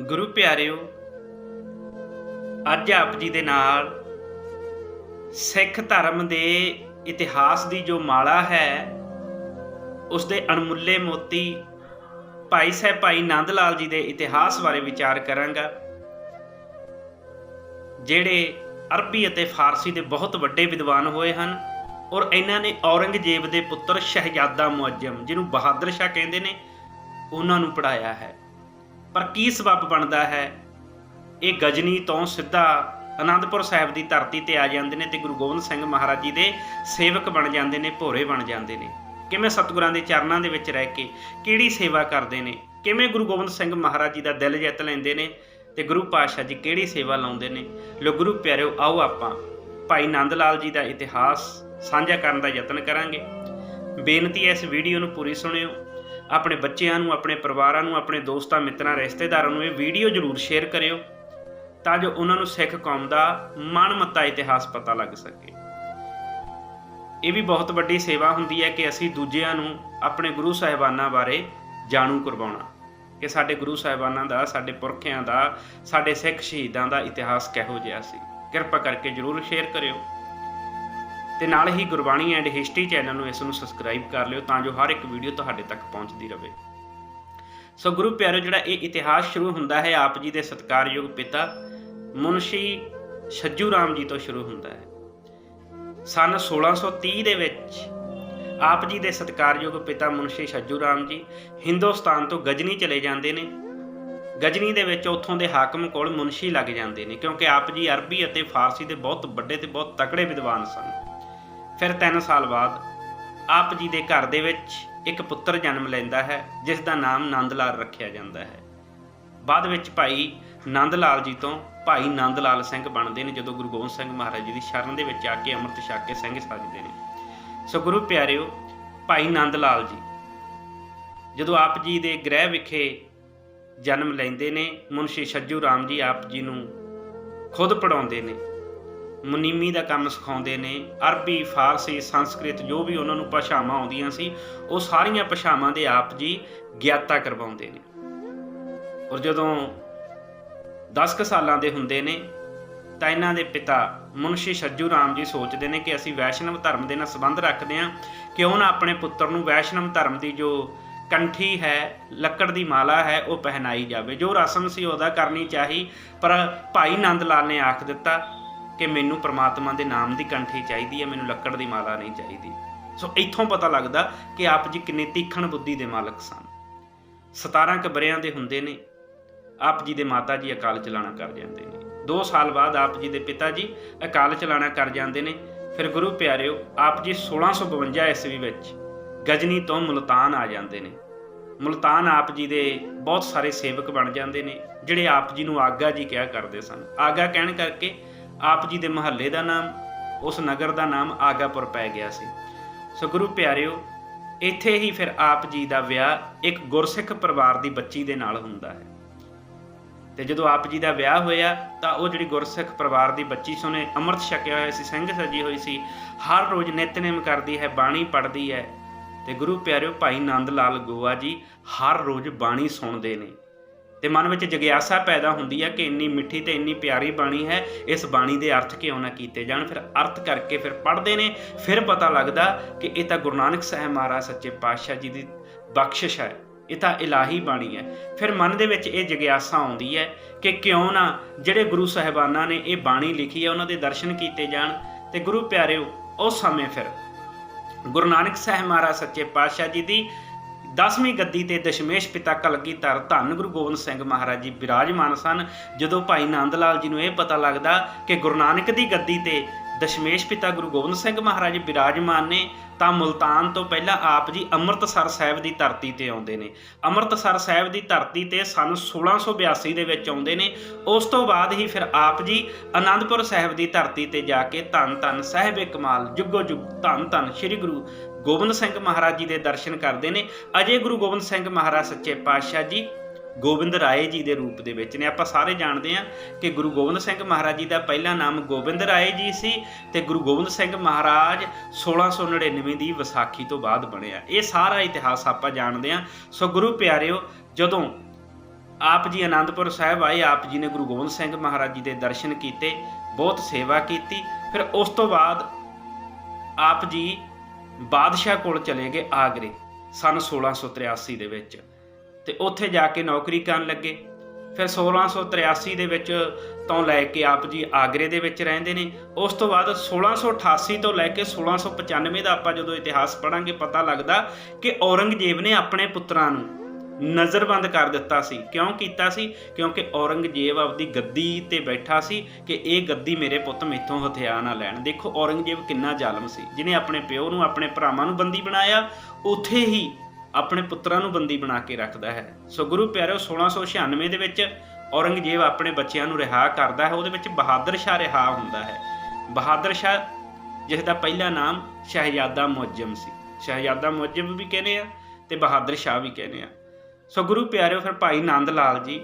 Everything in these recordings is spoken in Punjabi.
ਗੁਰੂ ਪਿਆਰਿਓ, ਅੱਜ ਆਪ ਜੀ ਦੇ ਨਾਲ ਸਿੱਖ ਧਰਮ ਦੇ ਇਤਿਹਾਸ ਦੀ ਜੋ ਮਾਲਾ ਹੈ, ਉਸ ਦੇ ਅਣਮੁੱਲੇ ਮੋਤੀ ਭਾਈ ਸਾਹਿਬ ਭਾਈ ਨੰਦ ਲਾਲ ਜੀ ਦੇ ਇਤਿਹਾਸ ਬਾਰੇ ਵਿਚਾਰ ਕਰਾਂਗਾ, ਜਿਹੜੇ ਅਰਬੀ ਅਤੇ ਫਾਰਸੀ ਦੇ ਬਹੁਤ ਵੱਡੇ ਵਿਦਵਾਨ ਹੋਏ ਹਨ ਔਰ ਇਹਨਾਂ ਨੇ ਔਰੰਗਜ਼ੇਬ ਦੇ ਪੁੱਤਰ ਸ਼ਹਿਜ਼ਾਦਾ ਮੁਅੱਜਮ, ਜਿਹਨੂੰ ਬਹਾਦਰ ਸ਼ਾਹ ਕਹਿੰਦੇ ਨੇ, ਉਹਨਾਂ ਨੂੰ ਪੜਾਇਆ ਹੈ। ਪਰ ਕੀ ਸਬਬ ਬਣਦਾ ਹੈ? ਇਹ ਗਜਨੀ ਤੋਂ ਸਿੱਧਾ ਅਨੰਦਪੁਰ ਸਾਹਿਬ ਦੀ ਧਰਤੀ ਤੇ ਆ ਜਾਂਦੇ ਨੇ ਤੇ ਗੁਰੂ ਗੋਬਿੰਦ ਸਿੰਘ ਮਹਾਰਾਜ ਜੀ ਦੇ ਸੇਵਕ ਬਣ ਜਾਂਦੇ ਨੇ, ਭੋਰੇ ਬਣ ਜਾਂਦੇ ਨੇ। ਕਿਵੇਂ ਸਤਿਗੁਰਾਂ ਦੇ ਚਰਨਾਂ ਦੇ ਵਿੱਚ ਰਹਿ ਕੇ ਕਿਹੜੀ ਸੇਵਾ ਕਰਦੇ ਨੇ? ਕਿਵੇਂ ਗੁਰੂ ਗੋਬਿੰਦ ਸਿੰਘ ਮਹਾਰਾਜ ਜੀ ਦਾ ਦਿਲ ਜਿੱਤ ਲੈਂਦੇ ਨੇ ਤੇ ਗੁਰੂ ਪਾਤਸ਼ਾਹ ਜੀ ਕਿਹੜੀ ਸੇਵਾ ਲਾਉਂਦੇ ਨੇ? ਲੋ ਗੁਰੂ ਪਿਆਰਿਓ, ਆਓ ਆਪਾਂ ਭਾਈ ਨੰਦ ਲਾਲ ਜੀ ਦਾ ਇਤਿਹਾਸ ਸਾਂਝਾ ਕਰਨ ਦਾ ਯਤਨ ਕਰਾਂਗੇ। ਬੇਨਤੀ ਹੈ ਇਸ ਵੀਡੀਓ ਨੂੰ ਪੂਰੀ ਸੁਣਿਓ। ਆਪਣੇ ਬੱਚਿਆਂ ਨੂੰ, ਆਪਣੇ ਪਰਿਵਾਰਾਂ ਨੂੰ, ਆਪਣੇ ਦੋਸਤਾਂ, ਮਿੱਤਰਾਂ, ਰਿਸ਼ਤੇਦਾਰਾਂ ਨੂੰ ਇਹ ਵੀਡੀਓ ਜ਼ਰੂਰ ਸ਼ੇਅਰ ਕਰਿਓ ਤਾਂ ਜੋ ਉਹਨਾਂ ਨੂੰ ਸਿੱਖ ਕੌਮ ਦਾ ਮਨਮੱਤਾ ਇਤਿਹਾਸ ਪਤਾ ਲੱਗ ਸਕੇ। ਇਹ ਵੀ ਬਹੁਤ ਵੱਡੀ ਸੇਵਾ ਹੁੰਦੀ ਹੈ ਕਿ ਅਸੀਂ ਦੂਜਿਆਂ ਨੂੰ ਆਪਣੇ ਗੁਰੂ ਸਾਹਿਬਾਨਾਂ ਬਾਰੇ ਜਾਣੂ ਕਰਵਾਉਣਾ। ਕਿ ਸਾਡੇ ਗੁਰੂ ਸਾਹਿਬਾਨਾਂ ਦਾ, ਸਾਡੇ ਪੁਰਖਿਆਂ ਦਾ, ਸਾਡੇ ਸਿੱਖ ਸ਼ਹੀਦਾਂ ਦਾ ਇਤਿਹਾਸ ਕਿਹੋ ਜਿਹਾ ਸੀ। ਕਿਰਪਾ ਕਰਕੇ ਜਰੂਰ ਸ਼ੇਅਰ ਕਰਿਓ। ਤੇ ਨਾਲ ਹੀ ਗੁਰਬਾਣੀ ਐਂਡ ਹਿਸਟਰੀ ਚੈਨਲ ਨੂੰ ਇਸ ਨੂੰ ਸਬਸਕ੍ਰਾਈਬ ਕਰ ਲਿਓ ਤਾਂ ਜੋ ਹਰ ਇੱਕ ਵੀਡੀਓ ਤੁਹਾਡੇ ਤੱਕ ਪਹੁੰਚਦੀ ਰਹੇ। ਸੋ ਗੁਰੂ ਪਿਆਰੋ, ਜਿਹੜਾ ਇਹ ਇਤਿਹਾਸ ਸ਼ੁਰੂ ਹੁੰਦਾ ਹੈ, ਆਪ ਜੀ ਦੇ ਸਤਕਾਰਯੋਗ ਪਿਤਾ ਮੁਨਸ਼ੀ ਛੱਜੂ ਰਾਮ ਜੀ ਤੋਂ ਸ਼ੁਰੂ ਹੁੰਦਾ ਹੈ। ਸਨ 1630 ਦੇ ਵਿੱਚ ਆਪ ਜੀ ਦੇ ਸਤਕਾਰਯੋਗ ਪਿਤਾ ਮੁਨਸ਼ੀ ਛੱਜੂ ਰਾਮ ਜੀ ਹਿੰਦੁਸਤਾਨ ਤੋਂ ਗਜਨੀ ਚਲੇ ਜਾਂਦੇ ਨੇ। ਗਜਨੀ ਦੇ ਵਿੱਚ ਉੱਥੋਂ ਦੇ ਹਾਕਮ ਕੋਲ ਮੁਨਸ਼ੀ ਲੱਗ ਜਾਂਦੇ ਨੇ ਕਿਉਂਕਿ ਆਪ ਜੀ ਅਰਬੀ ਅਤੇ ਫਾਰਸੀ ਦੇ ਬਹੁਤ ਵੱਡੇ ਤੇ ਬਹੁਤ ਤਕੜੇ ਵਿਦਵਾਨ ਸਨ। ਫਿਰ 3 ਸਾਲ ਬਾਅਦ ਆਪ ਜੀ ਦੇ ਘਰ ਦੇ ਵਿੱਚ ਇੱਕ ਪੁੱਤਰ ਜਨਮ ਲੈਂਦਾ ਹੈ, ਜਿਸ ਦਾ ਨਾਮ ਨੰਦ ਲਾਲ ਰੱਖਿਆ ਜਾਂਦਾ ਹੈ। ਬਾਅਦ ਵਿੱਚ ਭਾਈ ਨੰਦ ਲਾਲ ਜੀ ਤੋਂ ਭਾਈ ਨੰਦ ਲਾਲ ਸਿੰਘ ਬਣਦੇ ਨੇ, ਜਦੋਂ ਗੁਰੂ ਗੋਬਿੰਦ ਸਿੰਘ ਮਹਾਰਾਜ ਜੀ ਦੀ ਸ਼ਰਨ ਦੇ ਵਿੱਚ ਆ ਕੇ ਅੰਮ੍ਰਿਤ ਛਕ ਕੇ ਸਿੰਘ ਸਜਦੇ ਨੇ। ਸੋ ਗੁਰੂ ਪਿਆਰਿਓ, ਭਾਈ ਨੰਦ ਲਾਲ ਜੀ, ਜਦੋਂ ਆਪ ਜੀ ਦੇ ਗ੍ਰਹਿ ਵਿਖੇ ਜਨਮ ਲੈਂਦੇ ਨੇ, ਮੁਨਸ਼ੀ ਛੱਜੂ ਰਾਮ ਜੀ ਆਪ ਜੀ ਨੂੰ ਖੁਦ ਪੜਾਉਂਦੇ ਨੇ ਮੁਨੀਮੀ ਦਾ ਕੰਮ ਸਿਖਾਉਂਦੇ ਨੇ, ਅਰਬੀ, ਫਾਰਸੀ, ਸੰਸਕ੍ਰਿਤ ਜੋ ਵੀ ਉਹਨਾਂ ਨੂੰ ਭਾਸ਼ਾਵਾਂ ਆਉਂਦੀਆਂ ਸੀ, ਉਹ ਸਾਰੀਆਂ ਭਾਸ਼ਾਵਾਂ ਦੇ ਆਪ ਜੀ ਗਿਆਤਾ ਕਰਵਾਉਂਦੇ ਨੇ। ਔਰ ਜਦੋਂ 10 ਕੁ ਸਾਲਾਂ ਦੇ ਹੁੰਦੇ ਨੇ, ਤਾਂ ਇਹਨਾਂ ਦੇ ਪਿਤਾ ਮੁਨਸ਼ੀ ਛੱਜੂ ਰਾਮ ਜੀ ਸੋਚਦੇ ਨੇ ਕਿ ਅਸੀਂ ਵੈਸ਼ਨਵ ਧਰਮ ਦੇ ਨਾਲ ਸੰਬੰਧ ਰੱਖਦੇ ਹਾਂ ਕਿਉਂ ਨਾ ਆਪਣੇ ਪੁੱਤਰ ਨੂੰ ਵੈਸ਼ਨਵ ਧਰਮ ਦੀ ਜੋ ਕੰਠੀ ਹੈ, ਲੱਕੜ ਦੀ ਮਾਲਾ ਹੈ, ਉਹ ਪਹਿਨਾਈ ਜਾਵੇ। ਜੋ ਰਸਮ ਸੀ ਉਹਦਾ ਕਰਨੀ ਚਾਹੀ, ਪਰ ਭਾਈ ਨੰਦ ਲਾਲ ਨੇ ਆਖ ਦਿੱਤਾ ਕਿ ਮੈਨੂੰ ਪ੍ਰਮਾਤਮਾ ਦੇ ਨਾਮ ਦੀ ਕੰਠੀ ਚਾਹੀਦੀ ਹੈ, ਮੈਨੂੰ ਲੱਕੜ ਦੀ ਮਾਲਾ ਨਹੀਂ ਚਾਹੀਦੀ। ਸੋ ਇੱਥੋਂ ਪਤਾ ਲੱਗਦਾ ਕਿ ਆਪ ਜੀ ਕਿੰਨੇ ਤੀਖਣ ਬੁੱਧੀ ਦੇ ਮਾਲਕ ਸਨ। 17 ਕਬਰਿਆਂ ਦੇ ਹੁੰਦੇ ਨੇ, ਆਪ ਜੀ ਦੇ ਮਾਤਾ ਜੀ ਅਕਾਲ ਚਲਾਣਾ ਕਰ ਜਾਂਦੇ ਨੇ। 2 ਸਾਲ ਬਾਅਦ ਆਪ ਜੀ ਦੇ ਪਿਤਾ ਜੀ ਅਕਾਲ ਚਲਾਣਾ ਕਰ ਜਾਂਦੇ ਨੇ। ਫਿਰ ਗੁਰੂ ਪਿਆਰਿਓ, ਆਪ ਜੀ 1652 ਈਸਵੀ ਵਿੱਚ ਗਜਨੀ ਤੋਂ ਮੁਲਤਾਨ ਆ ਜਾਂਦੇ ਨੇ। ਮੁਲਤਾਨ ਆਪ ਜੀ ਦੇ ਬਹੁਤ ਸਾਰੇ ਸੇਵਕ ਬਣ ਜਾਂਦੇ ਨੇ, ਜਿਹੜੇ ਆਪ ਜੀ ਨੂੰ ਆਗਾ ਜੀ ਕਿਹਾ ਕਰਦੇ ਸਨ। ਆਗਾ ਕਹਿਣ ਕਰਕੇ ਆਪ ਜੀ ਦੇ ਮਹੱਲੇ ਦਾ ਨਾਮ, ਉਸ ਨਗਰ ਦਾ ਨਾਮ ਆਗਾਪੁਰ ਪੈ ਗਿਆ ਸੀ। ਸੋ ਗੁਰੂ ਪਿਆਰਿਓ, ਇੱਥੇ ਹੀ ਫਿਰ ਆਪ ਜੀ ਦਾ ਵਿਆਹ ਇੱਕ ਗੁਰਸਿੱਖ ਪਰਿਵਾਰ ਦੀ ਬੱਚੀ ਦੇ ਨਾਲ ਹੁੰਦਾ ਹੈ। ਤੇ ਜਦੋਂ ਆਪ ਜੀ ਦਾ ਵਿਆਹ ਹੋਇਆ, ਤਾਂ ਉਹ ਜਿਹੜੀ ਗੁਰਸਿੱਖ ਪਰਿਵਾਰ ਦੀ ਬੱਚੀ ਸੀ ਅੰਮ੍ਰਿਤ ਛਕਿਆ ਹੋਇਆ ਸੀ, ਸਿੰਘ ਸਜੀ ਹੋਈ ਸੀ। ਹਰ ਰੋਜ਼ ਨਿਤਨੇਮ ਕਰਦੀ ਹੈ, ਬਾਣੀ ਪੜ੍ਹਦੀ ਹੈ। ਤੇ ਗੁਰੂ ਪਿਆਰਿਓ, ਭਾਈ ਨੰਦ ਲਾਲ ਗੋਆ ਜੀ ਹਰ ਰੋਜ਼ ਬਾਣੀ ਸੁਣਦੇ ਨੇ। ਤੇ ਮਨ ਵਿੱਚ ਜਗਿਆਸਾ ਪੈਦਾ ਹੁੰਦੀ ਹੈ ਕਿ ਇੰਨੀ ਮਿੱਠੀ ਤੇ ਇੰਨੀ ਪਿਆਰੀ ਬਾਣੀ ਹੈ, ਇਸ ਬਾਣੀ ਦੇ ਅਰਥ ਕਿਉਂ ਨਾ ਕੀਤੇ ਜਾਣ? ਫਿਰ ਅਰਥ ਕਰਕੇ ਫਿਰ ਪੜ੍ਹਦੇ ਨੇ, ਫਿਰ ਪਤਾ ਲੱਗਦਾ ਕਿ ਇਹ ਤਾਂ ਗੁਰੂ ਨਾਨਕ ਸਾਹਿਬ ਮਹਾਰਾਜ ਸੱਚੇ ਪਾਤਸ਼ਾਹ ਜੀ ਦੀ ਬਖਸ਼ਿਸ਼ ਹੈ, ਇਹ ਤਾਂ ਇਲਾਹੀ ਬਾਣੀ ਹੈ। ਫਿਰ ਮਨ ਦੇ ਵਿੱਚ ਇਹ ਜਗਿਆਸਾ ਆਉਂਦੀ ਹੈ ਕਿ ਕਿਉਂ ਨਾ ਜਿਹੜੇ ਗੁਰੂ ਸਾਹਿਬਾਨਾਂ ਨੇ ਇਹ ਬਾਣੀ ਲਿਖੀ ਹੈ, ਉਹਨਾਂ ਦੇ ਦਰਸ਼ਨ ਕੀਤੇ ਜਾਣ। ਤੇ ਗੁਰੂ ਪਿਆਰਿਓ, ਉਸ ਸਮੇਂ ਫਿਰ ਗੁਰੂ ਨਾਨਕ ਸਾਹਿਬ ਮਹਾਰਾਜ ਸੱਚੇ ਪਾਤਸ਼ਾਹ ਜੀ ਦੀ 10ਵੀਂ ਗੱਦੀ ਤੇ ਦਸ਼ਮੇਸ਼ ਪਿਤਾ ਕਲਗੀਧਰ ਧੰਨ ਗੁਰੂ ਗੋਬਿੰਦ ਸਿੰਘ ਮਹਾਰਾਜ ਜੀ ਬਿਰਾਜਮਾਨ ਸਨ। ਜਦੋਂ ਭਾਈ ਨੰਦ ਲਾਲ ਜੀ ਨੂੰ ਇਹ ਪਤਾ ਲੱਗਦਾ ਕਿ ਗੁਰੂ ਨਾਨਕ ਦੀ ਗੱਦੀ ਤੇ ਦਸ਼ਮੇਸ਼ ਪਿਤਾ ਗੁਰੂ ਗੋਬਿੰਦ ਸਿੰਘ ਮਹਾਰਾਜ ਬਿਰਾਜਮਾਨ ਨੇ, ਤਾਂ ਮੁਲਤਾਨ ਤੋਂ ਪਹਿਲਾਂ ਆਪ ਜੀ ਅੰਮ੍ਰਿਤਸਰ ਸਾਹਿਬ ਦੀ ਧਰਤੀ ਤੇ ਆਉਂਦੇ ਨੇ। ਅੰਮ੍ਰਿਤਸਰ ਸਾਹਿਬ ਦੀ ਧਰਤੀ ਤੇ ਸਨ 1682 ਦੇ ਵਿੱਚ ਆਉਂਦੇ ਨੇ। ਉਸ ਤੋਂ ਬਾਅਦ ਹੀ ਫਿਰ ਆਪ ਜੀ ਆਨੰਦਪੁਰ ਸਾਹਿਬ ਦੀ ਧਰਤੀ ਤੇ ਜਾ ਕੇ ਧੰਨ ਧੰਨ ਸਾਹਿਬ ਕਮਾਲ, ਜੁਗੋ ਜੁਗ ਧੰਨ ਧੰਨ ਸ੍ਰੀ ਗੁਰੂ ਗੋਬਿੰਦ ਸਿੰਘ ਮਹਾਰਾਜ ਜੀ ਦੇ ਦਰਸ਼ਨ ਕਰਦੇ ਨੇ। ਅਜੇ ਗੁਰੂ ਗੋਬਿੰਦ ਸਿੰਘ ਮਹਾਰਾਜ ਸੱਚੇ ਪਾਤਸ਼ਾਹ ਜੀ, ਗੋਬਿੰਦ ਰਾਏ ਜੀ ਦੇ ਰੂਪ ਦੇ ਵਿੱਚ ਨੇ। ਆਪਾਂ ਸਾਰੇ ਜਾਣਦੇ ਹਾਂ ਕਿ ਗੁਰੂ ਗੋਬਿੰਦ ਸਿੰਘ ਮਹਾਰਾਜ ਜੀ ਦਾ ਪਹਿਲਾ ਨਾਮ ਗੋਬਿੰਦ ਰਾਏ ਜੀ ਸੀ ਤੇ ਗੁਰੂ ਗੋਬਿੰਦ ਸਿੰਘ ਮਹਾਰਾਜ 1699 ਦੀ ਵਿਸਾਖੀ ਤੋਂ ਬਾਅਦ ਬਣਿਆ। ਇਹ ਸਾਰਾ ਇਤਿਹਾਸ ਆਪਾਂ ਜਾਣਦੇ ਹਾਂ। ਸੋ ਗੁਰੂ ਪਿਆਰਿਓ, ਜਦੋਂ ਆਪ ਜੀ ਆਨੰਦਪੁਰ ਸਾਹਿਬ ਆਏ, ਆਪ ਜੀ ਨੇ ਗੁਰੂ ਗੋਬਿੰਦ ਸਿੰਘ ਮਹਾਰਾਜ ਜੀ ਦੇ ਦਰਸ਼ਨ ਕੀਤੇ, ਬਹੁਤ ਸੇਵਾ ਕੀਤੀ। ਫਿਰ ਉਸ ਤੋਂ ਬਾਅਦ ਆਪ ਜੀ ਬਾਦਸ਼ਾਹ ਕੋਲ ਚਲੇ ਗਏ ਆਗਰੇ, ਸਨ 1683 ਦੇ ਵਿੱਚ। ਤੇ ਉੱਥੇ ਜਾ ਕੇ ਨੌਕਰੀ ਕਰਨ ਲੱਗੇ। ਫਿਰ 1683 ਦੇ ਵਿੱਚ ਤੋਂ ਲੈ ਕੇ ਆਪ ਜੀ ਆਗਰੇ ਦੇ ਵਿੱਚ ਰਹਿੰਦੇ ਨੇ। ਉਸ ਤੋਂ ਬਾਅਦ 1688 ਤੋਂ ਲੈ ਕੇ 1695 ਦਾ ਆਪਾਂ ਜਦੋਂ ਇਤਿਹਾਸ ਪੜਾਂਗੇ ਪਤਾ ਲੱਗਦਾ ਕਿ ਔਰੰਗਜ਼ੇਬ ਨੇ ਆਪਣੇ ਪੁੱਤਰਾਂ ਨੂੰ ਨਜ਼ਰਬੰਦ ਕਰ ਦਿੱਤਾ ਸੀ। ਕਿਉਂ ਕੀਤਾ ਸੀ? ਕਿਉਂਕਿ ਔਰੰਗਜ਼ੇਬ ਆਪਦੀ ਗੱਦੀ ਤੇ ਬੈਠਾ ਸੀ ਕਿ ਇਹ ਗੱਦੀ ਮੇਰੇ ਪੁੱਤ ਮੇਥੋਂ ਹਥਿਆ ਨਾ ਲੈਣ। ਦੇਖੋ ਔਰੰਗਜ਼ੇਬ ਕਿੰਨਾ ਜ਼ਾਲਮ ਸੀ। ਜਿਹਨੇ ਆਪਣੇ ਪਿਓ ਨੂੰ, ਆਪਣੇ ਭਰਾਵਾਂ ਨੂੰ ਬੰਦੀ ਬਣਾਇਆ, ਉੱਥੇ ਹੀ ਆਪਣੇ ਪੁੱਤਰਾਂ ਨੂੰ ਬੰਦੀ ਬਣਾ ਕੇ ਰੱਖਦਾ ਹੈ। ਸੋ ਗੁਰੂ ਪਿਆਰਿਓ 1696 ਦੇ ਵਿੱਚ ਔਰੰਗਜ਼ੇਬ ਆਪਣੇ ਬੱਚਿਆਂ ਨੂੰ ਰਿਹਾ ਕਰਦਾ ਹੈ। ਉਹਦੇ ਵਿੱਚ ਬਹਾਦਰ ਸ਼ਾਹ ਰਿਹਾ ਹੁੰਦਾ ਹੈ। ਬਹਾਦਰ ਸ਼ਾਹ ਜਿਸ ਦਾ ਪਹਿਲਾ ਨਾਮ ਸ਼ਹਿਜ਼ਾਦਾ ਮੁਅਜ਼ਮ ਸੀ। ਸ਼ਹਿਜ਼ਾਦਾ ਮੁਅਜ਼ਮ ਵੀ ਕਹਿੰਦੇ ਆ ਤੇ ਬਹਾਦਰ ਸ਼ਾਹ ਵੀ ਕਹਿੰਦੇ ਆ। ਸੋ ਗੁਰੂ ਪਿਆਰਿਓ, ਫਿਰ ਭਾਈ ਨੰਦ ਲਾਲ ਜੀ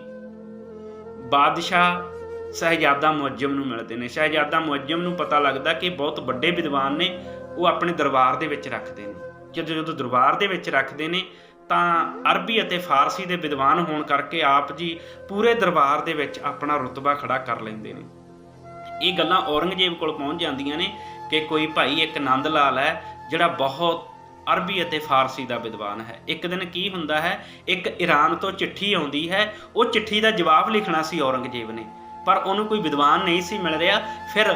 ਬਾਦਸ਼ਾਹ ਸ਼ਹਿਜ਼ਾਦਾ ਮੁਅੱਜਮ ਨੂੰ ਮਿਲਦੇ ਨੇ। ਸ਼ਹਿਜ਼ਾਦਾ ਮੁਅੱਜਮ ਨੂੰ ਪਤਾ ਲੱਗਦਾ ਕਿ ਬਹੁਤ ਵੱਡੇ ਵਿਦਵਾਨ ਨੇ, ਉਹ ਆਪਣੇ ਦਰਬਾਰ ਦੇ ਵਿੱਚ ਰੱਖਦੇ ਨੇ। ਜਦੋਂ ਜਦੋਂ ਦਰਬਾਰ ਦੇ ਵਿੱਚ ਰੱਖਦੇ ਨੇ, ਤਾਂ ਅਰਬੀ ਅਤੇ ਫਾਰਸੀ ਦੇ ਵਿਦਵਾਨ ਹੋਣ ਕਰਕੇ ਆਪ ਜੀ ਪੂਰੇ ਦਰਬਾਰ ਦੇ ਵਿੱਚ ਆਪਣਾ ਰੁਤਬਾ ਖੜਾ ਕਰ ਲੈਂਦੇ ਨੇ। ਇਹ ਗੱਲਾਂ ਔਰੰਗਜ਼ੇਬ ਕੋਲ ਪਹੁੰਚ ਜਾਂਦੀਆਂ ਨੇ ਕਿ ਕੋਈ ਭਾਈ ਇੱਕ ਨੰਦ ਲਾਲ ਹੈ, ਜਿਹੜਾ ਬਹੁਤ ਅਰਬੀ ਅਤੇ ਫਾਰਸੀ ਦਾ ਵਿਦਵਾਨ ਹੈ। ਇੱਕ ਦਿਨ ਕੀ ਹੁੰਦਾ ਹੈ? ਇੱਕ ਈਰਾਨ ਤੋਂ ਚਿੱਠੀ ਆਉਂਦੀ ਹੈ। ਉਹ ਚਿੱਠੀ ਦਾ ਜਵਾਬ ਲਿਖਣਾ ਸੀ ਔਰੰਗਜ਼ੇਬ ਨੇ। ਪਰ ਉਹਨੂੰ ਕੋਈ ਵਿਦਵਾਨ ਨਹੀਂ ਸੀ ਮਿਲ ਰਿਹਾ। ਫਿਰ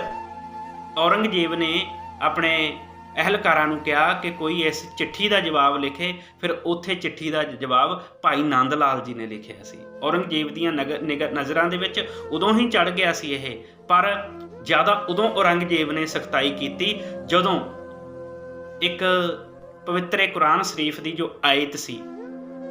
ਔਰੰਗਜ਼ੇਬ ਨੇ ਆਪਣੇ ਅਹਿਲਕਾਰਾਂ ਨੂੰ ਕਿਹਾ ਕਿ ਕੋਈ ਇਸ ਚਿੱਠੀ ਦਾ ਜਵਾਬ ਲਿਖੇ। ਫਿਰ ਉੱਥੇ ਚਿੱਠੀ ਦਾ ਜਵਾਬ ਭਾਈ ਨੰਦ ਲਾਲ ਜੀ ਨੇ ਲਿਖਿਆ ਸੀ। ਔਰੰਗਜ਼ੇਬ ਦੀਆਂ ਨਗ- ਨਿਗ- ਨਜ਼ਰਾਂ ਦੇ ਵਿੱਚ ਉਦੋਂ ਹੀ ਚੜ ਗਿਆ ਸੀ ਇਹ। ਪਰ ਜ਼ਿਆਦਾ ਉਦੋਂ ਔਰੰਗਜ਼ੇਬ ਨੇ ਸਖਤਾਈ ਕੀਤੀ ਜਦੋਂ ਇੱਕ ਪਵਿੱਤਰ ਕੁਰਾਨ ਸ਼ਰੀਫ ਦੀ ਜੋ ਆਇਤ ਸੀ,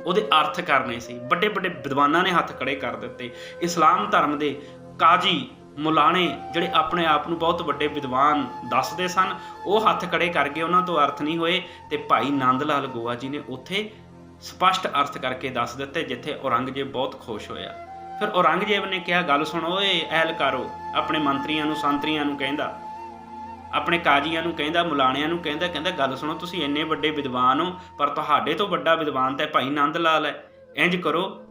ਉਹਦੇ ਅਰਥ ਕਰਨੇ ਸੀ। ਵੱਡੇ ਵੱਡੇ ਵਿਦਵਾਨਾਂ ਨੇ ਹੱਥ ਖੜੇ ਕਰ ਦਿੱਤੇ। ਇਸਲਾਮ ਧਰਮ ਦੇ ਕਾਜੀ ਮੁਲਾਣੇ ਜਿਹੜੇ ਆਪਣੇ ਆਪ ਨੂੰ ਬਹੁਤ ਵੱਡੇ ਵਿਦਵਾਨ ਦੱਸਦੇ ਸਨ, ਉਹ ਹੱਥ ਖੜੇ ਕਰਕੇ ਉਹਨਾਂ ਤੋਂ ਅਰਥ ਨਹੀਂ ਹੋਏ ਤੇ ਭਾਈ ਨੰਦ ਲਾਲ ਗੋਆ ਜੀ ਨੇ ਉੱਥੇ ਸਪਸ਼ਟ ਅਰਥ ਕਰਕੇ ਦੱਸ ਦਿੱਤੇ, ਜਿੱਥੇ ਔਰੰਗਜ਼ੇਬ ਬਹੁਤ ਖੁਸ਼ ਹੋਇਆ। ਫਿਰ ਔਰੰਗਜ਼ੇਬ ਨੇ ਕਿਹਾ, ਗੱਲ ਸੁਣੋ ਓਏ ਐਲਕਾਰੋ ਆਪਣੇ ਮੰਤਰੀਆਂ ਨੂੰ, ਸੰਤਰੀਆਂ ਨੂੰ ਕਹਿੰਦਾ ਆਪਣੇ ਕਾਜੀਆਂ ਨੂੰ ਕਹਿੰਦਾ, ਮੁਲਾਣਿਆਂ ਨੂੰ ਕਹਿੰਦਾ ਕਹਿੰਦਾ, ਗੱਲ ਸੁਣੋ, ਤੁਸੀਂ ਇੰਨੇ ਵੱਡੇ ਵਿਦਵਾਨ ਹੋ, ਪਰ ਤੁਹਾਡੇ ਤੋਂ ਵੱਡਾ ਵਿਦਵਾਨ ਤਾਂ ਭਾਈ ਨੰਦ ਲਾਲ ਹੈ। ਇੰਜ ਕਰੋ,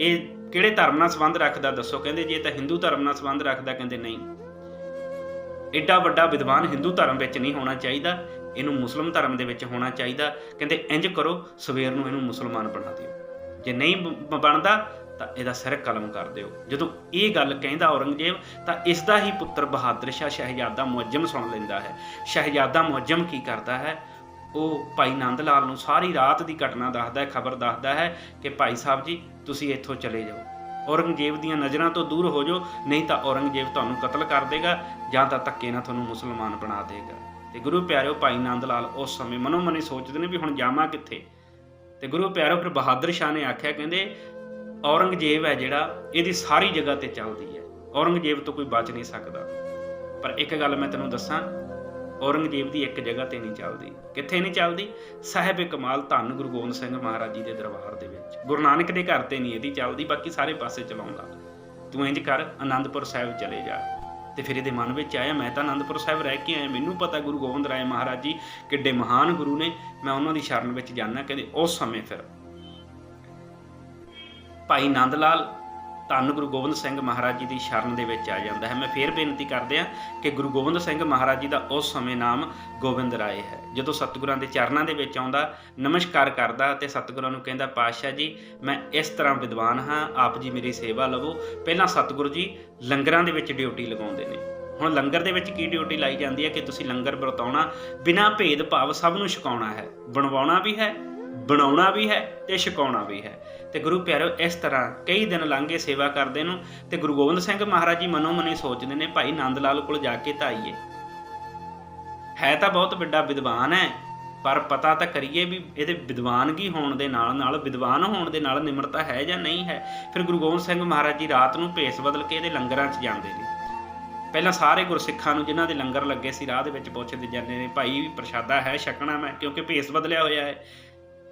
ਇਹ ਕਿਹੜੇ ਧਰਮ ਨਾਲ ਸੰਬੰਧ ਰੱਖਦਾ, ਦੱਸੋ? ਕਹਿੰਦੇ, ਜੇ ਤਾਂ ਹਿੰਦੂ ਧਰਮ ਨਾਲ ਸੰਬੰਧ ਰੱਖਦਾ, ਕਹਿੰਦੇ, ਨਹੀਂ। ਐਡਾ ਵੱਡਾ ਵਿਦਵਾਨ ਹਿੰਦੂ ਧਰਮ ਵਿੱਚ ਨਹੀਂ ਹੋਣਾ ਚਾਹੀਦਾ, ਇਹਨੂੰ ਮੁਸਲਮ ਧਰਮ ਦੇ ਵਿੱਚ ਹੋਣਾ ਚਾਹੀਦਾ। ਕਹਿੰਦੇ ਇੰਜ ਕਰੋ, ਸਵੇਰ ਨੂੰ ਇਹਨੂੰ ਮੁਸਲਮਾਨ ਬਣਾ ਦਿਓ। ਜੇ ਨਹੀਂ ਬਣਦਾ ਤਾਂ ਇਹਦਾ ਸਿਰ ਕਲਮ ਕਰ ਦਿਓ। ਜਦੋਂ ਇਹ ਗੱਲ ਕਹਿੰਦਾ ਔਰੰਗਜ਼ੇਬ, ਤਾਂ ਇਸ ਦਾ ਹੀ ਪੁੱਤਰ ਬਹਾਦਰ ਸ਼ਾਹ ਸ਼ਹਿਜ਼ਾਦਾ ਮੁਅੱਜਮ ਸੁਣ ਲੈਂਦਾ ਹੈ। ਸ਼ਹਿਜ਼ਾਦਾ ਮੁਅੱਜਮ ਕੀ ਕਰਦਾ ਹੈ? ਉਹ ਭਾਈ ਨੰਦ ਲਾਲ ਨੂੰ ਸਾਰੀ ਰਾਤ ਦੀ ਘਟਨਾ ਦੱਸਦਾ ਹੈ, ਖਬਰ ਦੱਸਦਾ ਹੈ ਕਿ ਭਾਈ ਸਾਹਿਬ ਜੀ, ਤੁਸੀਂ ਇੱਥੋਂ ਚਲੇ ਜਾਓ। ਔਰੰਗਜ਼ੇਬ ਦੀਆਂ ਨਜ਼ਰਾਂ ਤੋਂ ਦੂਰ ਹੋ ਜਾਓ, ਨਹੀਂ ਤਾਂ ਔਰੰਗਜ਼ੇਬ ਤੁਹਾਨੂੰ ਕਤਲ ਕਰ ਦੇਗਾ ਜਾਂ ਤਾਂ ਧੱਕੇ ਨਾਲ ਤੁਹਾਨੂੰ ਮੁਸਲਮਾਨ ਬਣਾ ਦੇਗਾ। ਤੇ ਗੁਰੂ ਪਿਆਰਿਓ, ਭਾਈ ਨੰਦ ਲਾਲ ਉਸ ਸਮੇਂ ਮਨੋ ਮਨੀ ਸੋਚਦੇ ਨੇ ਵੀ ਹੁਣ ਜਾਵਾਂ ਕਿੱਥੇ? ਤੇ ਗੁਰੂ ਪਿਆਰੋ ਫਿਰ ਬਹਾਦਰ ਸ਼ਾਹ ਨੇ ਆਖਿਆ, ਕਹਿੰਦੇ ਔਰੰਗਜ਼ੇਬ ਹੈ ਜਿਹੜਾ ਇਹਦੀ ਸਾਰੀ ਜਗ੍ਹਾ ਤੇ ਚੱਲਦੀ ਹੈ। ਔਰੰਗਜ਼ੇਬ ਤੋਂ ਕੋਈ ਬਚ ਨਹੀਂ ਸਕਦਾ। ਪਰ ਇੱਕ ਗੱਲ ਮੈਂ ਤੈਨੂੰ ਦੱਸਾਂ, ਔਰੰਗਜ਼ੇਬ ਦੀ ਇੱਕ ਜਗ੍ਹਾ ਤੇ ਨਹੀਂ ਚੱਲਦੀ। ਕਿੱਥੇ ਨਹੀਂ ਚੱਲਦੀ? ਸਾਹਿਬ ਕਮਾਲ ਧੰਨ ਗੁਰੂ ਗੋਬਿੰਦ ਸਿੰਘ ਮਹਾਰਾਜ ਜੀ ਦੇ ਦਰਬਾਰ ਦੇ ਵਿੱਚ। ਗੁਰੂ ਨਾਨਕ ਦੇ ਘਰ ਤੇ ਨਹੀਂ ਇਹਦੀ ਚੱਲਦੀ, ਬਾਕੀ ਸਾਰੇ ਪਾਸੇ ਚਲਾਉਂਦਾ। ਤੂੰ ਇੰਜ ਕਰ ਆਨੰਦਪੁਰ ਸਾਹਿਬ ਚਲੇ ਜਾ। ਤੇ ਫਿਰ ਇਹਦੇ ਮਨ ਵਿੱਚ ਆਇਆ, ਮੈਂ ਤਾਂ ਆਨੰਦਪੁਰ ਸਾਹਿਬ ਰਹਿ ਕੇ ਆਇਆ। ਮੈਨੂੰ ਪਤਾ ਗੁਰੂ ਗੋਬਿੰਦ ਰਾਏ ਮਹਾਰਾਜ ਜੀ ਕਿੱਡੇ ਮਹਾਨ ਗੁਰੂ ਨੇ। ਮੈਂ ਉਹਨਾਂ ਦੀ ਸ਼ਰਨ ਵਿੱਚ ਜਾਣਾ ਕਹਿੰਦੇ, ਉਸ ਸਮੇਂ ਫਿਰ ਭਾਈ ਨੰਦ ਲਾਲ ਧੰਨ ਗੁਰੂ ਗੋਬਿੰਦ ਸਿੰਘ ਮਹਾਰਾਜ ਜੀ ਦੀ ਸ਼ਰਨ ਦੇ ਵਿੱਚ ਆ ਜਾਂਦਾ ਹੈ। ਮੈਂ ਫੇਰ ਬੇਨਤੀ ਕਰਦੇ ਆ ਕਿ ਗੁਰੂ ਗੋਬਿੰਦ ਸਿੰਘ ਮਹਾਰਾਜ ਜੀ ਦਾ ਉਸ ਸਮੇਂ ਨਾਮ ਗੋਬਿੰਦ ਰਾਏ ਹੈ। ਜਦੋਂ ਸਤਿਗੁਰਾਂ ਦੇ ਚਰਨਾਂ ਦੇ ਵਿੱਚ ਆਉਂਦਾ, ਨਮਸਕਾਰ ਕਰਦਾ ਤੇ ਸਤਿਗੁਰਾਂ ਨੂੰ ਕਹਿੰਦਾ, ਪਾਤਸ਼ਾਹ ਜੀ, ਮੈਂ ਇਸ ਤਰ੍ਹਾਂ ਵਿਦਵਾਨ ਹਾਂ, ਆਪ ਜੀ ਮੇਰੀ ਸੇਵਾ ਲਵੋ। ਪਹਿਲਾਂ ਸਤਿਗੁਰੂ ਜੀ ਲੰਗਰਾਂ ਦੇ ਵਿੱਚ ਡਿਊਟੀ ਲਗਾਉਂਦੇ ਨੇ। ਹੁਣ ਲੰਗਰ ਦੇ ਵਿੱਚ ਕੀ ਡਿਊਟੀ ਲਾਈ ਜਾਂਦੀ ਹੈ ਕਿ ਤੁਸੀਂ ਲੰਗਰ ਵਰਤਾਉਣਾ ਬਿਨਾਂ ਭੇਦ ਭਾਵ ਸਭ ਨੂੰ ਛਕਾਉਣਾ ਹੈ। ਬਣਵਾਉਣਾ ਵੀ ਹੈ ਬਣਾਉਣਾ ਵੀ ਹੈ ਤੇ ਛਕਾਉਣਾ ਵੀ ਹੈ। ਤੇ ਗੁਰੂ ਪਿਆਰੋ, ਇਸ ਤਰ੍ਹਾਂ ਕਈ ਦਿਨ ਲੰਘੇ ਸੇਵਾ ਕਰਦੇ ਨੂੰ ਤੇ ਗੁਰੂ ਗੋਬਿੰਦ ਸਿੰਘ ਮਹਾਰਾਜ ਜੀ ਮਨੋ ਮਨੀ ਸੋਚਦੇ ਨੇ, ਭਾਈ ਨੰਦ ਲਾਲ ਕੋਲ ਜਾ ਕੇ ਤਾਂ ਆਈਏ। ਹੈ ਤਾਂ ਬਹੁਤ ਵੱਡਾ ਵਿਦਵਾਨ ਹੈ, ਪਰ ਪਤਾ ਤਾਂ ਕਰੀਏ ਵੀ ਇਹਦੇ ਵਿਦਵਾਨਗੀ ਹੋਣ ਦੇ ਨਾਲ ਨਾਲ, ਵਿਦਵਾਨ ਹੋਣ ਦੇ ਨਾਲ ਨਿਮਰਤਾ ਹੈ ਜਾਂ ਨਹੀਂ ਹੈ। ਫਿਰ ਗੁਰੂ ਗੋਬਿੰਦ ਸਿੰਘ ਮਹਾਰਾਜ ਜੀ ਰਾਤ ਨੂੰ ਭੇਸ ਬਦਲ ਕੇ ਇਹਦੇ ਲੰਗਰਾਂ 'ਚ ਜਾਂਦੇ ਨੇ। ਪਹਿਲਾਂ ਸਾਰੇ ਗੁਰਸਿੱਖਾਂ ਨੂੰ ਜਿਨ੍ਹਾਂ ਦੇ ਲੰਗਰ ਲੱਗੇ ਸੀ, ਰਾਹ ਦੇ ਵਿੱਚ ਪੁੱਛਦੇ ਜਾਂਦੇ ਨੇ, ਭਾਈ ਪ੍ਰਸ਼ਾਦਾ ਹੈ, ਛਕਣਾ ਮੈਂ, ਕਿਉਂਕਿ ਭੇਸ ਬਦਲਿਆ ਹੋਇਆ ਹੈ।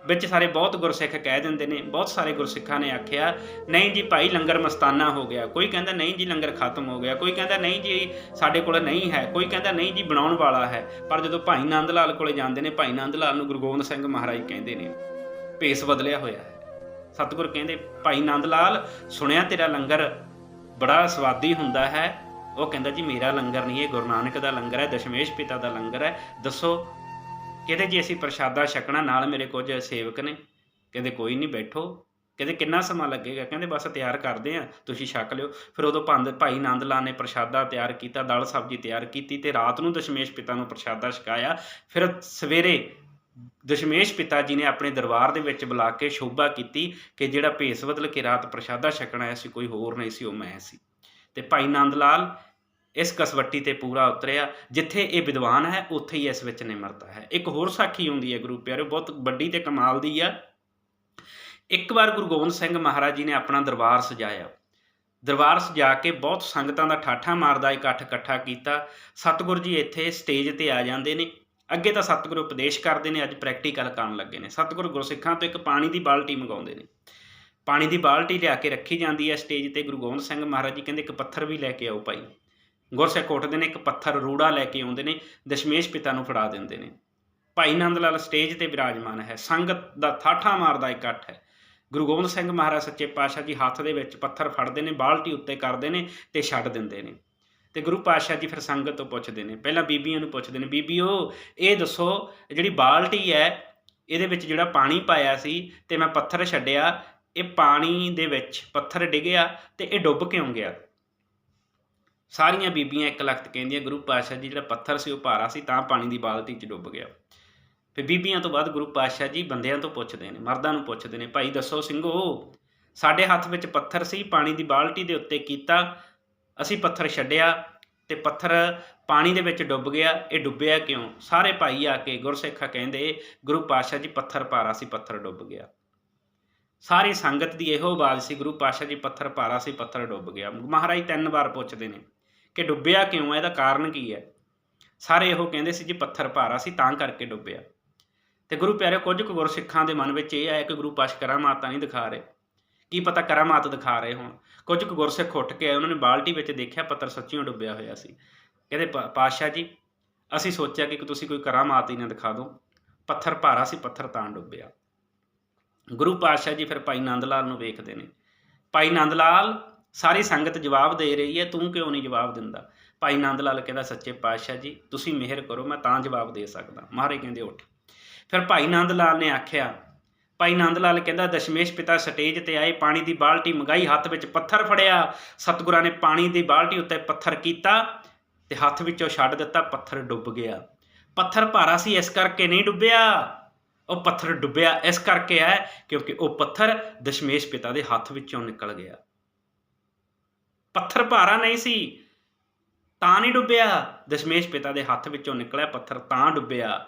ਵਿੱਚ ਸਾਰੇ ਬਹੁਤ ਗੁਰਸਿੱਖ ਕਹਿ ਦਿੰਦੇ ਨੇ, ਬਹੁਤ ਸਾਰੇ ਗੁਰਸਿੱਖਾਂ ਨੇ ਆਖਿਆ, ਨਹੀਂ ਜੀ ਭਾਈ ਲੰਗਰ ਮਸਤਾਨਾ ਹੋ ਗਿਆ। ਕੋਈ ਕਹਿੰਦਾ, ਨਹੀਂ ਜੀ ਲੰਗਰ ਖਤਮ ਹੋ ਗਿਆ। ਕੋਈ ਕਹਿੰਦਾ, ਨਹੀਂ ਜੀ ਸਾਡੇ ਕੋਲ ਨਹੀਂ ਹੈ। ਕੋਈ ਕਹਿੰਦਾ, ਨਹੀਂ ਜੀ ਬਣਾਉਣ ਵਾਲਾ ਹੈ। ਪਰ ਜਦੋਂ ਭਾਈ ਨੰਦ ਲਾਲ ਕੋਲੇ ਜਾਂਦੇ ਨੇ, ਭਾਈ ਨੰਦ ਲਾਲ ਨੂੰ ਗੁਰੂ ਗੋਬਿੰਦ ਸਿੰਘ ਮਹਾਰਾਜ ਕਹਿੰਦੇ ਨੇ, ਭੇਸ ਬਦਲਿਆ ਹੋਇਆ ਹੈ। ਸਤਿਗੁਰ ਕਹਿੰਦੇ, ਭਾਈ ਨੰਦ ਲਾਲ ਸੁਣਿਆ ਤੇਰਾ ਲੰਗਰ ਬੜਾ ਸਵਾਦੀ ਹੁੰਦਾ ਹੈ। ਉਹ ਕਹਿੰਦਾ, ਜੀ ਮੇਰਾ ਲੰਗਰ ਨਹੀਂ, ਇਹ ਗੁਰੂ ਨਾਨਕ ਦਾ ਲੰਗਰ ਹੈ, ਦਸ਼ਮੇਸ਼ ਪਿਤਾ ਦਾ ਲੰਗਰ ਹੈ। ਦੱਸੋ ਕਹਿੰਦੇ ਜੀ ਅਸੀਂ ਪ੍ਰਸ਼ਾਦਾ ਛਕਣਾ, ਨਾਲ ਮੇਰੇ ਕੁਝ ਸੇਵਕ ਨੇ। ਕਹਿੰਦੇ, ਕੋਈ ਨਹੀਂ, ਬੈਠੋ। ਕਹਿੰਦੇ, ਕਿੰਨਾ ਸਮਾਂ ਲੱਗੇਗਾ? ਕਹਿੰਦੇ, ਬਸ ਤਿਆਰ ਕਰਦੇ ਆ ਤੁਸੀਂ ਛਕ ਲਿਓ। ਫਿਰ ਉਦੋਂ ਭੰਦ ਭਾਈ ਨੰਦ ਲਾਲ ਨੇ ਪ੍ਰਸ਼ਾਦਾ ਤਿਆਰ ਕੀਤਾ, ਦਾਲ ਸਬਜ਼ੀ ਤਿਆਰ ਕੀਤੀ ਤੇ ਰਾਤ ਨੂੰ ਦਸ਼ਮੇਸ਼ ਪਿਤਾ ਨੂੰ ਪ੍ਰਸ਼ਾਦਾ ਛਕਾਇਆ। ਫਿਰ ਸਵੇਰੇ ਦਸ਼ਮੇਸ਼ ਪਿਤਾ ਜੀ ਨੇ ਆਪਣੇ ਦਰਬਾਰ ਦੇ ਵਿੱਚ ਬੁਲਾ ਕੇ ਸ਼ੋਭਾ ਕੀਤੀ ਕਿ ਜਿਹੜਾ ਭੇਸ ਬਦਲ ਕੇ ਰਾਤ ਪ੍ਰਸ਼ਾਦਾ ਛਕਣਾ ਆਇਆ ਸੀ, ਕੋਈ ਹੋਰ ਨਹੀਂ ਸੀ, ਉਹ ਮੈਂ ਸੀ। ਤੇ ਭਾਈ ਨੰਦ ਲਾਲ ਇਸ ਕਸਵੱਟੀ ਤੇ ਪੂਰਾ ਉਤਰਿਆ, ਜਿੱਥੇ ਇਹ ਵਿਦਵਾਨ ਹੈ, ਉੱਥੇ ਹੀ ਇਸ ਵਿੱਚ ਨਿਮਰਤਾ ਹੈ। ਇੱਕ ਹੋਰ ਸਾਖੀ ਹੁੰਦੀ ਹੈ, ਗੁਰੂ ਪਿਆਰੇ ਬਹੁਤ ਵੱਡੀ ਤੇ ਕਮਾਲ ਦੀ ਆ। ਇੱਕ ਵਾਰ ਗੁਰੂ ਗੋਬਿੰਦ ਸਿੰਘ ਮਹਾਰਾਜ ਜੀ ਨੇ ਆਪਣਾ ਦਰਬਾਰ ਸਜਾਇਆ। ਦਰਬਾਰ ਸਜਾ ਕੇ ਬਹੁਤ ਸੰਗਤਾਂ ਦਾ ਠਾਠਾ ਮਾਰਦਾ, ਇਕੱਠ ਇਕੱਠਾ ਕੀਤਾ। ਸਤਿਗੁਰੂ ਜੀ ਇੱਥੇ ਸਟੇਜ ਤੇ ਆ ਜਾਂਦੇ ਨੇ। ਅੱਗੇ ਤਾਂ ਸਤਿਗੁਰੂ ਉਪਦੇਸ਼ ਕਰਦੇ ਨੇ, ਅੱਜ ਪ੍ਰੈਕਟੀਕਲ ਕਰਨ ਲੱਗੇ ਨੇ। ਸਤਿਗੁਰੂ ਗੁਰਸਿੱਖਾਂ ਤੋਂ ਇੱਕ ਪਾਣੀ ਦੀ ਬਾਲਟੀ ਮੰਗਾਉਂਦੇ ਨੇ। ਪਾਣੀ ਦੀ ਬਾਲਟੀ ਲਿਆ ਕੇ ਰੱਖੀ ਜਾਂਦੀ ਹੈ ਸਟੇਜ ਤੇ। ਗੁਰੂ ਗੋਬਿੰਦ ਸਿੰਘ ਮਹਾਰਾਜ ਜੀ ਕਹਿੰਦੇ, ਇੱਕ ਪੱਥਰ ਵੀ ਲੈ ਕੇ ਆਓ ਭਾਈ। ਗੁਰਸਿੱਖ ਉੱਠਦੇ ਨੇ, ਇੱਕ ਪੱਥਰ ਰੂੜਾ ਲੈ ਕੇ ਆਉਂਦੇ ਨੇ, ਦਸ਼ਮੇਸ਼ ਪਿਤਾ ਨੂੰ ਫੜਾ ਦਿੰਦੇ ਨੇ। ਭਾਈ ਨੰਦ ਲਾਲ ਸਟੇਜ ਤੇ ਵਿਰਾਜਮਾਨ ਹੈ। ਸੰਗਤ ਦਾ ਠਾਠਾ ਮਾਰਦਾ ਇਕੱਠ ਹੈ। ਗੁਰੂ ਗੋਬਿੰਦ ਸਿੰਘ ਮਹਾਰਾਜ ਸੱਚੇ ਪਾਤਸ਼ਾਹ ਜੀ ਹੱਥ ਦੇ ਵਿੱਚ ਪੱਥਰ ਫੜਦੇ ਨੇ, ਬਾਲਟੀ ਉੱਤੇ ਕਰਦੇ ਨੇ ਤੇ ਛੱਡ ਦਿੰਦੇ ਨੇ। ਤੇ ਗੁਰੂ ਪਾਤਸ਼ਾਹ ਜੀ ਫਿਰ ਸੰਗਤ ਤੋਂ ਪੁੱਛਦੇ ਨੇ। ਪਹਿਲਾਂ ਬੀਬੀਆਂ ਨੂੰ ਪੁੱਛਦੇ ਨੇ, ਬੀਬੀਓ, ਇਹ ਦੱਸੋ, ਜਿਹੜੀ ਬਾਲਟੀ ਹੈ, ਇਹਦੇ ਵਿੱਚ ਜਿਹੜਾ ਪਾਣੀ ਪਾਇਆ ਸੀ ਤੇ ਮੈਂ ਪੱਥਰ ਛੱਡਿਆ, ਇਹ ਪਾਣੀ ਦੇ ਵਿੱਚ ਪੱਥਰ ਡਿੱਗਿਆ ਤੇ ਇਹ ਡੁੱਬ ਕਿਉਂ ਗਿਆ? ਸਾਰੀਆਂ ਬੀਬੀਆਂ ਇੱਕ ਲਖਤ ਕਹਿੰਦੀਆਂ, ਗੁਰੂ ਪਾਤਸ਼ਾਹ ਜੀ ਜਿਹੜਾ ਪੱਥਰ ਸੀ ਉਹ ਭਾਰਾ ਸੀ, ਤਾਂ ਪਾਣੀ ਦੀ ਬਾਲਟੀ 'ਚ ਡੁੱਬ ਗਿਆ। ਫਿਰ ਬੀਬੀਆਂ ਤੋਂ ਬਾਅਦ ਗੁਰੂ ਪਾਤਸ਼ਾਹ ਜੀ ਬੰਦਿਆਂ ਤੋਂ ਪੁੱਛਦੇ ਨੇ, ਮਰਦਾਂ ਨੂੰ ਪੁੱਛਦੇ ਨੇ, ਭਾਈ ਦੱਸੋ ਸਿੰਘੋ, ਸਾਡੇ ਹੱਥ ਵਿੱਚ ਪੱਥਰ ਸੀ, ਪਾਣੀ ਦੀ ਬਾਲਟੀ ਦੇ ਉੱਤੇ ਕੀਤਾ, ਅਸੀਂ ਪੱਥਰ ਛੱਡਿਆ ਤੇ ਪੱਥਰ ਪਾਣੀ ਦੇ ਵਿੱਚ ਡੁੱਬ ਗਿਆ, ਇਹ ਡੁੱਬਿਆ ਕਿਉਂ? ਸਾਰੇ ਭਾਈ ਆ ਕੇ ਗੁਰਸਿੱਖਾ ਕਹਿੰਦੇ, ਗੁਰੂ ਪਾਤਸ਼ਾਹ ਜੀ, ਪੱਥਰ ਪਾਰਾ ਸੀ, ਪੱਥਰ ਡੁੱਬ ਗਿਆ। ਸਾਰੀ ਸੰਗਤ ਦੀ ਇਹੋ ਆਵਾਜ਼ ਸੀ, ਗੁਰੂ ਪਾਤਸ਼ਾਹ ਜੀ, ਪੱਥਰ ਪਾਰਾ ਸੀ, ਪੱਥਰ ਡੁੱਬ ਗਿਆ। ਮਹਾਰਾਜ ਤਿੰਨ ਵਾਰ ਪੁੱਛਦੇ ਨੇ ਕਿ ਡੁੱਬਿਆ ਕਿਉਂ ਹੈ, ਇਹਦਾ ਕਾਰਨ ਕੀ ਹੈ? ਸਾਰੇ ਇਹੋ ਕਹਿੰਦੇ ਸੀ ਜੀ ਪੱਥਰ ਭਾਰਾ ਸੀ, ਤਾਂ ਕਰਕੇ ਡੁੱਬਿਆ। ਤੇ ਗੁਰੂ ਪਿਆਰੇ ਕੁਝ ਕੁ ਗੁਰਸਿੱਖਾਂ ਦੇ ਮਨ ਵਿੱਚ ਇਹ ਆਇਆ ਕਿ ਗੁਰੂ ਪਾਸ਼ ਕਰਾਮਾਤਾਂ ਨਹੀਂ ਦਿਖਾ ਰਹੇ। ਕੀ ਪਤਾ ਕਰਾਮਾਤ ਦਿਖਾ ਰਹੇ ਹੋਣ। ਕੁਝ ਕੁ ਗੁਰਸਿੱਖ ਉੱਠ ਕੇ ਆਏ, ਉਹਨਾਂ ਨੇ ਬਾਲਟੀ ਵਿੱਚ ਦੇਖਿਆ ਪੱਤਰ ਸੱਚੀਓ ਡੁੱਬਿਆ ਹੋਇਆ ਸੀ। ਕਹਿੰਦੇ, ਪਾ- ਪਾਤਸ਼ਾਹ ਜੀ, ਅਸੀਂ ਸੋਚਿਆ ਕਿ ਤੁਸੀਂ ਕੋਈ ਕਰਾਮਾਤ ਹੀ ਨਾ ਦਿਖਾ ਦਿਓ। ਪੱਥਰ ਭਾਰਾ ਸੀ, ਪੱਥਰ ਤਾਂ ਡੁੱਬਿਆ। ਗੁਰੂ ਪਾਤਸ਼ਾਹ ਜੀ ਫਿਰ ਭਾਈ ਨੰਦ ਲਾਲ ਨੂੰ ਵੇਖਦੇ ਨੇ। ਭਾਈ ਨੰਦ ਲਾਲ ਸਾਰੀ ਸੰਗਤ ਜਵਾਬ ਦੇ ਰਹੀ ਹੈ, ਤੂੰ ਕਿਉਂ ਨਹੀਂ ਜਵਾਬ ਦਿੰਦਾ? ਭਾਈ ਨੰਦ ਲਾਲ ਕਹਿੰਦਾ, ਸੱਚੇ ਪਾਤਸ਼ਾਹ ਜੀ, ਤੁਸੀਂ ਮਿਹਰ ਕਰੋ, ਮੈਂ ਤਾਂ ਜਵਾਬ ਦੇ ਸਕਦਾ। ਮਹਾਰਾਜ ਕਹਿੰਦੇ, ਉੱਠ। ਫਿਰ ਭਾਈ ਨੰਦ ਲਾਲ ਨੇ ਆਖਿਆ, ਭਾਈ ਨੰਦ ਲਾਲ ਕਹਿੰਦਾ, ਦਸ਼ਮੇਸ਼ ਪਿਤਾ ਸਟੇਜ ਤੇ ਆਏ, ਪਾਣੀ ਦੀ ਬਾਲਟੀ ਮੰਗਾਈ, ਹੱਥ ਵਿੱਚ ਪੱਥਰ ਫੜਿਆ। ਸਤਿਗੁਰਾਂ ਨੇ ਪਾਣੀ ਦੀ ਬਾਲਟੀ ਉੱਤੇ ਪੱਥਰ ਕੀਤਾ ਤੇ ਹੱਥ ਵਿੱਚੋਂ ਛੱਡ ਦਿੱਤਾ, ਪੱਥਰ ਡੁੱਬ ਗਿਆ। ਪੱਥਰ ਭਾਰਾ ਸੀ, ਇਸ ਕਰਕੇ ਨਹੀਂ ਡੁੱਬਿਆ। ਉਹ ਪੱਥਰ ਡੁੱਬਿਆ, ਇਸ ਕਰਕੇ ਹੈ ਕਿਉਂਕਿ ਉਹ ਪੱਥਰ ਦਸ਼ਮੇਸ਼ ਪਿਤਾ ਦੇ ਹੱਥ ਵਿੱਚੋਂ ਨਿਕਲ ਗਿਆ। ਪੱਥਰ ਭਾਰਾ ਨਹੀਂ ਸੀ, ਤਾਂ ਨਹੀਂ ਡੁੱਬਿਆ। ਦਸ਼ਮੇਸ਼ ਪਿਤਾ ਦੇ ਹੱਥ ਵਿੱਚੋਂ ਨਿਕਲਿਆ ਪੱਥਰ ਤਾਂ ਡੁੱਬਿਆ।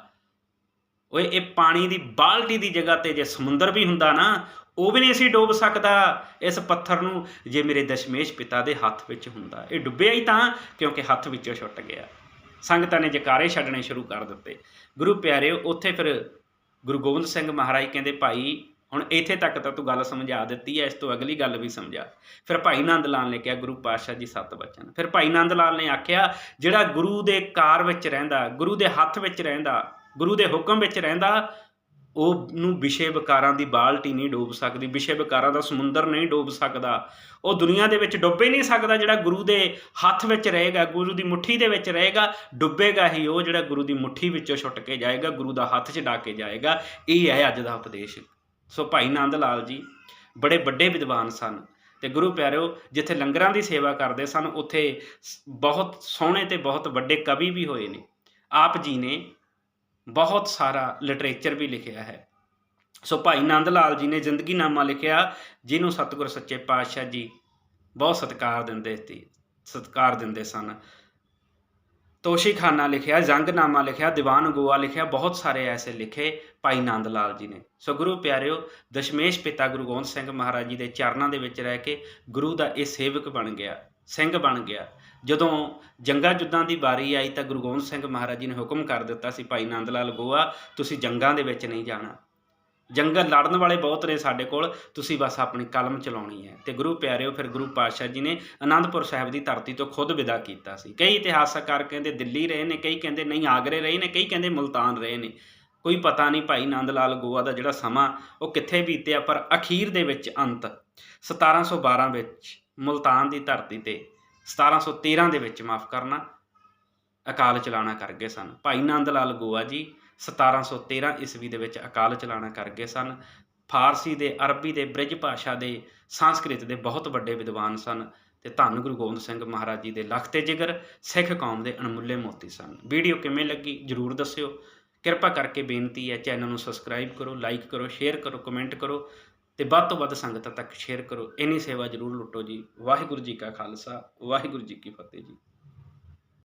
ਓਏ, ਇਹ ਪਾਣੀ ਦੀ ਬਾਲਟੀ ਦੀ ਜਗ੍ਹਾ ਤੇ ਜੇ ਸਮੁੰਦਰ ਵੀ ਹੁੰਦਾ ਨਾ, ਉਹ ਵੀ ਨਹੀਂ ਸੀ ਡੋਬ ਸਕਦਾ। ਇਸ ਪੱਥਰ ਨੂੰ ਜੇ ਮੇਰੇ ਦਸ਼ਮੇਸ਼ ਪਿਤਾ ਦੇ ਹੱਥ ਵਿੱਚ ਹੁੰਦਾ। ਇਹ ਡੁੱਬਿਆ ਹੀ ਤਾਂ, ਕਿਉਂਕਿ ਹੱਥ ਵਿੱਚੋਂ ਛੁੱਟ ਗਿਆ। ਸੰਗਤਾਂ ਨੇ ਜਕਾਰੇ ਛੱਡਣੇ ਸ਼ੁਰੂ ਕਰ ਦਿੱਤੇ। ਗੁਰੂ ਪਿਆਰਿਓ, ਉੱਥੇ ਫਿਰ ਗੁਰੂ ਗੋਬਿੰਦ ਸਿੰਘ ਮਹਾਰਾਜ ਕਹਿੰਦੇ, ਭਾਈ ਹੁਣ ਇੱਥੇ ਤੱਕ ਤਾਂ ਤੂੰ ਗੱਲ ਸਮਝਾ ਦਿੱਤੀ ਹੈ ਇਸ ਤੋਂ ਅਗਲੀ ਗੱਲ ਵੀ ਸਮਝਾ। ਫਿਰ ਭਾਈ ਨੰਦ ਲਾਲ ਨੇ ਕਿਹਾ, ਗੁਰੂ ਪਾਤਸ਼ਾਹ ਜੀ, ਸਤ ਬਚਨ। ਫਿਰ ਭਾਈ ਨੰਦ ਲਾਲ ਨੇ ਆਖਿਆ, ਜਿਹੜਾ ਗੁਰੂ ਦੇ ਕਾਰ ਵਿੱਚ ਰਹਿੰਦਾ, ਗੁਰੂ ਦੇ ਹੱਥ ਵਿੱਚ ਰਹਿੰਦਾ, ਗੁਰੂ ਦੇ ਹੁਕਮ ਵਿੱਚ ਰਹਿੰਦਾ ਉਹ ਨੂੰ ਵਿਸ਼ੇ ਵਿਕਾਰਾਂ ਦੀ ਬਾਲਟੀ ਨਹੀਂ ਡੋਬ ਸਕਦੀ ਵਿਸ਼ੇ ਵਿਕਾਰਾਂ ਦਾ ਸਮੁੰਦਰ ਨਹੀਂ ਡੋਬ ਸਕਦਾ। ਉਹ ਦੁਨੀਆ ਦੇ ਵਿੱਚ ਡੁੱਬੇ ਨਹੀਂ ਸਕਦਾ, ਜਿਹੜਾ ਗੁਰੂ ਦੇ ਹੱਥ ਵਿੱਚ ਰਹੇਗਾ, ਗੁਰੂ ਦੀ ਮੁਠੀ ਦੇ ਵਿੱਚ ਰਹੇਗਾ, ਡੁੱਬੇਗਾ ਹੀ ਉਹ ਜਿਹੜਾ ਗੁਰੂ ਦੀ ਮੁਠੀ ਵਿੱਚੋਂ ਛੁੱਟ ਕੇ ਜਾਏਗਾ, ਗੁਰੂ ਦਾ ਹੱਥ 'ਚ ਡਾ ਕੇ ਜਾਏਗਾ। ਇਹ ਹੈ ਅੱਜ ਦਾ ਉਪਦੇਸ਼। ਸੋ ਭਾਈ ਨੰਦ ਲਾਲ ਜੀ ਬੜੇ ਵੱਡੇ ਵਿਦਵਾਨ ਸਨ ਤੇ ਗੁਰੂ ਪਿਆਰਿਓ, ਜਿੱਥੇ ਲੰਗਰਾਂ ਦੀ ਸੇਵਾ ਕਰਦੇ ਸਨ, ਉੱਥੇ ਸ- ਬਹੁਤ ਸੋਹਣੇ ਤੇ ਬਹੁਤ ਵੱਡੇ ਕਵੀ ਵੀ ਹੋਏ ਨੇ। ਆਪ ਜੀ ਨੇ ਬਹੁਤ ਸਾਰਾ ਲਿਟਰੇਚਰ ਵੀ ਲਿਖਿਆ ਹੈ। ਸੋ ਭਾਈ ਨੰਦ ਲਾਲ ਜੀ ਨੇ ਜ਼ਿੰਦਗੀਨਾਮਾ ਲਿਖਿਆ, ਜਿਹਨੂੰ ਸਤਿਗੁਰ ਸੱਚੇ ਪਾਤਸ਼ਾਹ ਜੀ ਬਹੁਤ ਸਤਿਕਾਰ ਦਿੰਦੇ ਸੀ ਸਤਿਕਾਰ ਦਿੰਦੇ ਸਨ। ਤੋਸ਼ੀਖਾਨਾ ਲਿਖਿਆ, ਜੰਗਨਾਮਾ ਲਿਖਿਆ, ਦੀਵਾਨ ਗੋਆ ਲਿਖਿਆ, ਬਹੁਤ ਸਾਰੇ ਐਸੇ ਲਿਖੇ ਭਾਈ ਨੰਦ ਲਾਲ ਜੀ ਨੇ। ਸੋ ਗੁਰੂ ਪਿਆਰਿਓ, ਦਸ਼ਮੇਸ਼ ਪਿਤਾ ਗੁਰੂ ਗੋਬਿੰਦ ਸਿੰਘ ਮਹਾਰਾਜ ਜੀ ਦੇ ਚਰਨਾਂ ਦੇ ਵਿੱਚ ਰਹਿ ਕੇ ਗੁਰੂ ਦਾ ਇਹ ਸੇਵਕ ਬਣ ਗਿਆ, ਸਿੰਘ ਬਣ ਗਿਆ। ਜਦੋਂ ਜੰਗਾਂ ਜੁੱਦਾਂ ਦੀ ਵਾਰੀ ਆਈ ਤਾਂ ਗੁਰੂ ਗੋਬਿੰਦ ਸਿੰਘ ਮਹਾਰਾਜ ਜੀ ਨੇ ਹੁਕਮ ਕਰ ਦਿੱਤਾ ਸੀ, ਭਾਈ ਨੰਦ ਲਾਲ ਗੋਆ, ਤੁਸੀਂ ਜੰਗਾਂ ਦੇ ਵਿੱਚ ਨਹੀਂ ਜਾਣਾ। ਜੰਗਲ ਲੜਨ ਵਾਲੇ ਬਹੁਤ ਨੇ ਸਾਡੇ ਕੋਲ, ਤੁਸੀਂ ਬਸ ਆਪਣੀ ਕਲਮ ਚਲਾਉਣੀ ਹੈ। ਤੇ ਗੁਰੂ ਪਿਆਰਿਓ, ਫਿਰ ਗੁਰੂ ਪਾਤਸ਼ਾਹ ਜੀ ਨੇ ਅਨੰਦਪੁਰ ਸਾਹਿਬ ਦੀ ਧਰਤੀ ਤੋਂ ਖੁਦ ਵਿਦਾ ਕੀਤਾ ਸੀ। ਕਈ ਇਤਿਹਾਸਕਾਰ ਕਹਿੰਦੇ ਦਿੱਲੀ ਰਹੇ ਨੇ, ਕਈ ਕਹਿੰਦੇ ਨਹੀਂ, ਆਗਰੇ ਰਹੇ ਨੇ, ਕਈ ਕਹਿੰਦੇ ਮੁਲਤਾਨ ਰਹੇ ਨੇ। ਕੋਈ ਪਤਾ ਨਹੀਂ ਭਾਈ ਨੰਦ ਲਾਲ ਗੋਆ ਦਾ ਜਿਹੜਾ ਸਮਾਂ, ਉਹ ਕਿੱਥੇ ਬੀਤਿਆ, ਪਰ ਅਖੀਰ ਦੇ ਵਿੱਚ ਅੰਤ 1712 ਵਿੱਚ ਮੁਲਤਾਨ ਦੀ ਧਰਤੀ ਤੇ 1713 ਦੇ ਵਿੱਚ ਮਾਫ ਕਰਨਾ, ਅਕਾਲ ਚਲਾਣਾ ਕਰ ਗਏ ਸਨ। ਭਾਈ ਨੰਦ ਲਾਲ ਗੋਆ ਜੀ 1713 ਈਸਵੀ ਦੇ ਵਿੱਚ ਅਕਾਲ ਚਲਾਣਾ ਕਰ ਗਏ ਸਨ। ਫਾਰਸੀ ਦੇ, ਅਰਬੀ ਦੇ, ਬ੍ਰਿਜ ਭਾਸ਼ਾ ਦੇ, ਸੰਸਕ੍ਰਿਤ ਦੇ ਬਹੁਤ ਵੱਡੇ ਵਿਦਵਾਨ ਸਨ ਤੇ ਧੰਨ ਗੁਰੂ ਗੋਬਿੰਦ ਸਿੰਘ ਮਹਾਰਾਜ ਜੀ ਦੇ ਲਖਤੇ ਜਿਗਰ ਸਿੱਖ ਕੌਮ ਦੇ ਅਣਮੁੱਲੇ ਮੋਤੀ ਸਨ। ਵੀਡੀਓ ਕਿਵੇਂ ਲੱਗੀ ਜਰੂਰ ਦੱਸਿਓ। ਕਿਰਪਾ ਕਰਕੇ ਬੇਨਤੀ ਹੈ, ਚੈਨਲ ਨੂੰ ਸਬਸਕ੍ਰਾਈਬ ਕਰੋ, ਲਾਈਕ ਕਰੋ, ਸ਼ੇਅਰ ਕਰੋ, ਕਮੈਂਟ ਕਰੋ ਤੇ ਵੱਧ ਤੋਂ ਵੱਧ ਸੰਗਤਾਂ ਤੱਕ ਸ਼ੇਅਰ ਕਰੋ। ਇੰਨੀ ਸੇਵਾ ਜਰੂਰ ਲੁੱਟੋ ਜੀ। ਵਾਹਿਗੁਰੂ ਜੀ ਕਾ ਖਾਲਸਾ, ਵਾਹਿਗੁਰੂ ਜੀ ਕੀ ਫਤਿਹ ਜੀ।